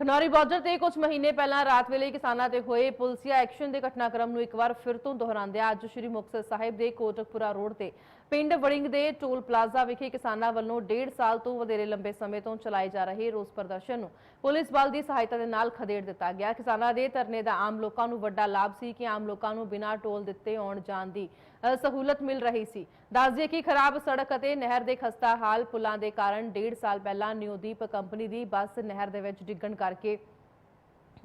Khanauri border ਤੇ ਕੁਝ ਮਹੀਨੇ ਪਹਿਲਾਂ ਰਾਤ ਵੇਲੇ ਕਿਸਾਨਾਂ ਤੇ ਹੋਏ ਪੁਲਸੀਆ ਐਕਸ਼ਨ ਦੇ ਘਟਨਾਕ੍ਰਮ ਨੂੰ ਇੱਕ ਵਾਰ ਫਿਰ ਤੋਂ ਦੁਹਰਾਉਂਦਿਆਂ ਅੱਜ ਸ਼੍ਰੀ ਮੁਕਤਸਰ ਸਾਹਿਬ ਦੇ ਕੋਟਕਪੁਰਾ ਰੋਡ ਤੇ ਪਿੰਡ ਵੜਿੰਗ ਦੇ ਟੋਲ ਪਲਾਜ਼ਾ ਵਿਖੇ ਕਿਸਾਨਾਂ ਵੱਲੋਂ ਡੇਢ ਸਾਲ ਤੋਂ ਵਧੇਰੇ ਲੰਬੇ ਸਮੇਂ ਤੋਂ ਚਲਾਏ ਜਾ ਰਹੇ ਰੋਸ ਪ੍ਰਦਰਸ਼ਨ ਨੂੰ ਪੁਲਿਸ ਬਲ ਦੀ ਸਹਾਇਤਾ ਦੇ ਨਾਲ ਖਦੇੜ ਦਿੱਤਾ ਗਿਆ। ਕਿਸਾਨਾਂ ਦੇ ਧਰਨੇ ਦਾ ਆਮ ਲੋਕਾਂ ਨੂੰ ਵੱਡਾ ਲਾਭ ਸੀ ਕਿ ਆਮ ਲੋਕਾਂ ਨੂੰ ਬਿਨਾਂ ਟੋਲ ਦਿੱਤੇ ਆਉਣ ਜਾਣ ਦੀ ਸਹੂਲਤ ਮਿਲ ਰਹੀ ਸੀ। ਦੱਸ ਦਈਏ ਕਿ ਖਰਾਬ ਸੜਕ ਅਤੇ ਨਹਿਰ ਦੇ ਖਸਤਾ ਹਾਲ ਪੁਲਾਂ ਦੇ ਕਾਰਨ ਡੇਢ ਸਾਲ ਪਹਿਲਾਂ ਨਿਊਦੀਪ ਕੰਪਨੀ ਦੀ ਬੱਸ ਨਹਿਰ ਦੇ ਵਿੱਚ ਡਿੱਗਣ ਕਰਕੇ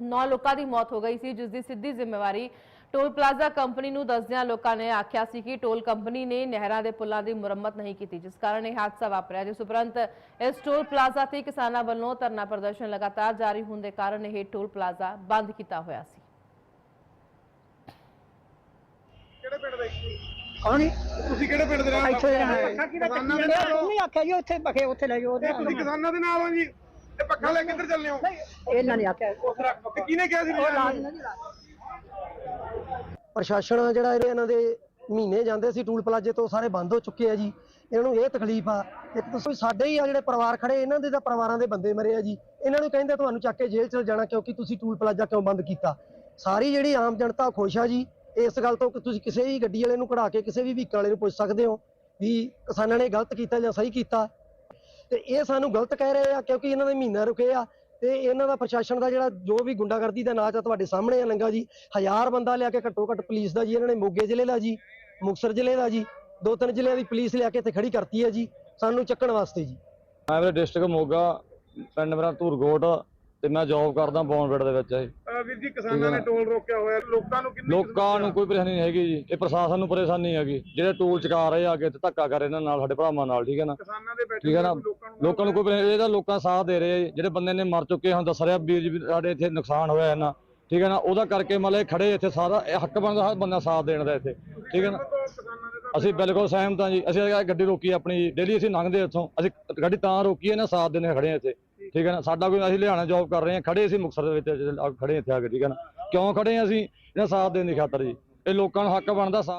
ਨੌ ਲੋਕਾਂ ਦੀ ਮੌਤ ਹੋ ਗਈ ਸੀ ਜਿਸ ਦੀ ਸਿੱਧੀ ਜ਼ਿੰਮੇਵਾਰੀ ਟੋਲ ਪਲਾਜ਼ਾ ਕੰਪਨੀ ਨੂੰ ਦੱਸਦਿਆਂ ਲੋਕਾਂ ਨੇ ਆਖਿਆ ਸੀ ਕਿ ਟੋਲ ਕੰਪਨੀ ਨੇ ਨਹਿਰਾਂ ਦੇ ਪੁਲਾਂ ਦੀ ਮੁਰੰਮਤ ਨਹੀਂ ਕੀਤੀ ਜਿਸ ਕਾਰਨ ਇਹ ਹਾਦਸਾ ਵਾਪਰਿਆ ਜਿਸ ਉਪਰੰਤ ਇਸ ਟੋਲ ਪਲਾਜ਼ਾ ਤੇ ਕਿਸਾਨਾਂ ਵੱਲੋਂ ਧਰਨਾ ਪ੍ਰਦਰਸ਼ਨ ਲਗਾਤਾਰ ਜਾਰੀ ਹੋਣ ਦੇ ਕਾਰਨ ਇਹ ਟੋਲ ਪਲਾਜ਼ਾ ਬੰਦ ਕੀਤਾ ਹੋਇਆ ਸੀ। ਕਿਹੜੇ ਪਿੰਡ ਦੇ? ਕੌਣੀ ਤੁਸੀਂ ਕਿਹੜੇ ਪਿੰਡ ਦੇ ਰਹਿਣ ਇੱਥੇ ਵਾਲੇ ਰਹਿਣਾ ਹੋ? ਕਿਸਾਨਾਂ ਦੇ ਨਾਲ ਹੋ ਨਹੀਂ ਆਖਿਆ ਜੀ ਉੱਥੇ ਬਖੇ ਉੱਥੇ ਲੈ ਜਾਓ ਇਹ ਤੁਸੀਂ ਕਿਸਾਨਾਂ ਦੇ ਨਾਲ ਹੋ ਜੀ? ਇਹ ਪੱਖਾ ਲੈ ਕਿੱਧਰ ਚੱਲੇ ਹੋ? ਇਹਨਾਂ ਨੇ ਆਖਿਆ। ਤੇ ਕਿਹਨੇ ਕਿਹਾ ਸੀ ਨੂੰ? ਪ੍ਰਸ਼ਾਸਨ ਆ ਜਿਹੜਾ ਇਹਨਾਂ ਦੇ ਮਹੀਨੇ ਜਾਂਦੇ ਸੀ ਟੂਲ ਪਲਾਜੇ ਤੋਂ ਸਾਰੇ ਬੰਦ ਹੋ ਚੁੱਕੇ ਆ ਜੀ। ਇਹਨਾਂ ਨੂੰ ਇਹ ਤਕਲੀਫ ਆ। ਇੱਕ ਤਾਂ ਸਾਡੇ ਹੀ ਆ ਜਿਹੜੇ ਪਰਿਵਾਰ ਖੜੇ ਇਹਨਾਂ ਦੇ ਤਾਂ ਪਰਿਵਾਰਾਂ ਦੇ ਬੰਦੇ ਮਰੇ ਆ ਜੀ। ਇਹਨਾਂ ਨੂੰ ਕਹਿੰਦੇ ਤੁਹਾਨੂੰ ਚੱਕ ਕੇ ਜੇਲ੍ਹ ਚ ਜਾਣਾ ਕਿਉਂਕਿ ਤੁਸੀਂ ਟੂਲ ਪਲਾਜਾ ਕਿਉਂ ਬੰਦ ਕੀਤਾ? ਸਾਰੀ ਜਿਹੜੀ ਆਮ ਜਨਤਾ ਖੁਸ਼ ਆ ਜੀ। ਇਸ ਗੱਲ ਤੋਂ ਕਿ ਤੁਸੀਂ ਕਿਸੇ ਵੀ ਗੱਡੀ ਵਾਲੇ ਨੂੰ ਕਢਾ ਕੇ ਕਿਸੇ ਵੀ ਵਹੀਕਲ ਵਾਲੇ ਨੂੰ ਪੁੱਛ ਸਕਦੇ ਹੋ ਵੀ ਕਿਸਾਨਾਂ ਨੇ ਗਲਤ ਕੀਤਾ ਜਾਂ ਸਹੀ ਕੀਤਾ। ਤੇ ਇਹ ਸਾਨੂੰ ਗਲਤ ਕਹਿ ਰਹੇ ਆ, ਕਿਉਂਕਿ ਇਹਨਾਂ ਦੇ ਮਹੀਨਾ ਰੁਕੇ ਆ ਤੇ ਇਹਨਾਂ ਦਾ ਪ੍ਰਸ਼ਾਸਨ ਦਾ ਜਿਹੜਾ ਜੋ ਵੀ ਗੁੰਡਾਗਰਦੀ ਦਾ ਨਾਚ ਆ ਤੁਹਾਡੇ ਸਾਹਮਣੇ ਆ ਲੰਗਾ ਜੀ, ਹਜ਼ਾਰ ਬੰਦਾ ਲਿਆ ਕੇ ਘੱਟੋ ਘੱਟ ਪੁਲਿਸ ਦਾ ਜੀ, ਇਹਨਾਂ ਨੇ ਮੋਗੇ ਜ਼ਿਲ੍ਹੇ ਦਾ ਜੀ, ਮੁਕਤਸਰ ਜ਼ਿਲ੍ਹੇ ਦਾ ਜੀ, ਦੋ ਤਿੰਨ ਜ਼ਿਲ੍ਹਿਆਂ ਦੀ ਪੁਲਿਸ ਲਿਆ ਕੇ ਇੱਥੇ ਖੜੀ ਕਰਤੀ ਹੈ ਜੀ, ਸਾਨੂੰ ਚੱਕਣ ਵਾਸਤੇ ਜੀ। ਮੈਂ ਵੀਰੇ ਡਿਸਟ੍ਰਿਕਟ ਮੋਗਾ, ਪਿੰਡ ਮੇਰਾ ਧੂਰਕੋਟ, ਤੇ ਮੈਂ ਜੌਬ ਕਰਦਾ ਬੌਨਵੇਡ ਦੇ ਵਿੱਚ। ਜੀ ਵੀਰ ਜੀ ਕਿਸਾਨਾਂ ਨੇ ਟੋਲ ਰੋਕਿਆ ਹੋਇਆ। ਲੋਕਾਂ ਨੂੰ ਕਿੰਨੀ ਲੋਕਾਂ ਨੂੰ ਕੋਈ ਪਰੇਸ਼ਾਨੀ ਨਹੀਂ ਹੈਗੀ ਜੀ। ਇਹ ਪ੍ਰਸ਼ਾਸਨ ਨੂੰ ਪਰੇਸ਼ਾਨੀ ਹੈਗੀ। ਜਿਹੜੇ ਟੂਲ ਚਕਾ ਰਹੇ ਆ ਅੱਗੇ ਤੇ ਧੱਕਾ ਕਰ ਰਹੇ ਇਹਨਾਂ ਨਾਲ ਸਾਡੇ ਭਰਾਵਾਂ ਨਾਲ ਠੀਕ ਹੈ ਨਾ? ਕਿਸਾਨਾਂ ਦੇ ਬੈਠੇ ਠੀਕ ਹੈ ਨਾ? ਲੋਕਾਂ ਨੂੰ ਲੋਕਾਂ ਨੂੰ ਕੋਈ ਪਰੇਸ਼ਾਨੀ ਇਹਦਾ ਲੋਕਾਂ ਸਾਥ ਦੇ ਰਹੇ ਆ। ਜਿਹੜੇ ਬੰਦੇ ਨੇ ਮਰ ਚੁੱਕੇ ਹੁਣ ਦੱਸ ਰਿਹਾ ਵੀਰ ਜੀ ਸਾਡੇ ਇੱਥੇ ਨੁਕਸਾਨ ਹੋਇਆ ਇਹਨਾਂ। ਠੀਕ ਹੈ ਨਾ? ਉਹਦਾ ਕਰਕੇ ਮਤਲਬ ਖੜੇ ਇੱਥੇ ਸਾਰਾ ਇਹ ਹੱਕ ਬਣਦਾ ਹਰ ਬੰਦਾ ਸਾਥ ਦੇਣ ਦਾ ਇੱਥੇ। ਠੀਕ ਹੈ ਨਾ? ਅਸੀਂ ਬਿਲਕੁਲ ਸਹਿਮਤ ਹਾਂ ਜੀ। ਅਸੀਂ ਗੱਡੀ ਰੋਕੀ ਆਪਣੀ ਡੇਲੀ ਅਸੀਂ ਲੰਘਦੇ ਇੱਥੋਂ। ਅਸੀਂ ਗੱਡੀ ਤਾਂ ਰੋਕੀ ਹੈ ਨਾ ਸਾਥ ਦੇਣੇ ਖੜੇ ਇੱਥੇ। ਠੀਕ ਹੈ ਨਾ? ਸਾਡਾ ਕੋਈ, ਅਸੀਂ ਲਿਆਣਾ ਜੌਬ ਕਰ ਰਹੇ ਹਾਂ, ਖੜੇ ਅਸੀਂ ਮੁਕਤਸਰ ਦੇ ਵਿੱਚ ਖੜੇ ਇੱਥੇ ਆ ਕੇ, ਠੀਕ ਹੈ ਨਾ? ਕਿਉਂ ਖੜੇ ਹਾਂ ਅਸੀਂ? ਇਹਨਾਂ ਸਾਥ ਦੇਣ ਦੀ ਖਾਤਰ ਜੀ। ਇਹ ਲੋਕਾਂ ਨੂੰ ਹੱਕ ਬਣਦਾ, ਸਾਥ